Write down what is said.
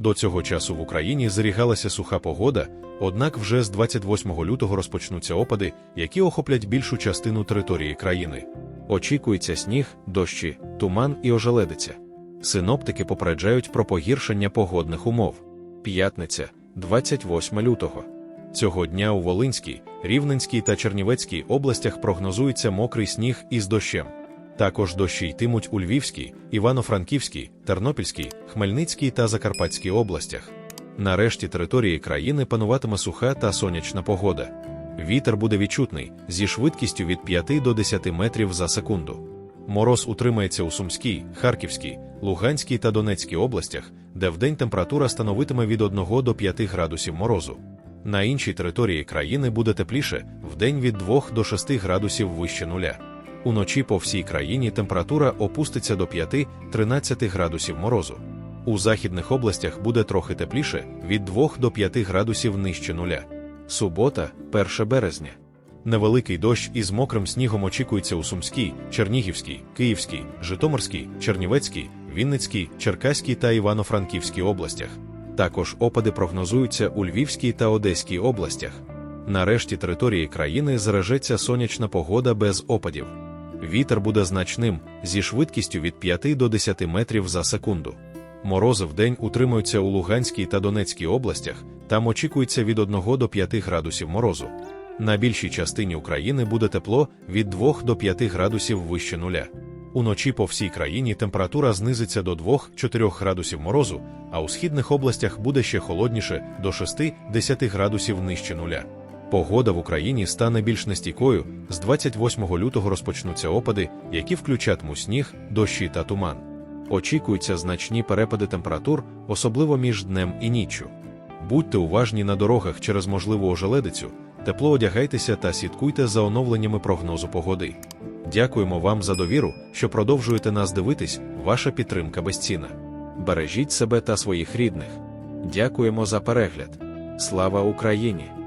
До цього часу в Україні зберігалася суха погода, однак вже з 28 лютого розпочнуться опади, які охоплять більшу частину території країни. Очікується сніг, дощі, туман і ожеледиця. Синоптики попереджають про погіршення погодних умов. П'ятниця, 28 лютого. Цього дня у Волинській, Рівненській та Чернівецькій областях прогнозується мокрий сніг із дощем. Також дощі йтимуть у Львівській, Івано-Франківській, Тернопільській, Хмельницькій та Закарпатській областях. На решті території країни пануватиме суха та сонячна погода. Вітер буде відчутний зі швидкістю від 5 до 10 метрів за секунду. Мороз утримається у Сумській, Харківській, Луганській та Донецькій областях, де вдень температура становитиме від 1 до 5 градусів морозу. На іншій території країни буде тепліше, вдень від 2 до 6 градусів вище нуля. Уночі по всій країні температура опуститься до 5-13 градусів морозу. У західних областях буде трохи тепліше від 2 до 5 градусів нижче нуля. Субота, 1 березня. Невеликий дощ із мокрим снігом очікується у Сумській, Чернігівській, Київській, Житомирській, Чернівецькій, Вінницькій, Черкаській та Івано-Франківській областях. Також опади прогнозуються у Львівській та Одеській областях. Нарешті території країни заражеться сонячна погода без опадів. Вітер буде значним зі швидкістю від 5 до 10 метрів за секунду. Морози вдень утримуються у Луганській та Донецькій областях, там очікується від 1 до 5 градусів морозу. На більшій частині України буде тепло від 2 до 5 градусів вище нуля. Уночі по всій країні температура знизиться до 2-4 градусів морозу, а у східних областях буде ще холодніше до 6-10 градусів нижче нуля. Погода в Україні стане більш нестійкою. З 28 лютого розпочнуться опади, які включатимуть сніг, дощі та туман. Очікуються значні перепади температур, особливо між днем і ніччю. Будьте уважні на дорогах через можливу ожеледицю, тепло одягайтеся та слідкуйте за оновленнями прогнозу погоди. Дякуємо вам за довіру, що продовжуєте нас дивитись, ваша підтримка безцінна. Бережіть себе та своїх рідних. Дякуємо за перегляд. Слава Україні!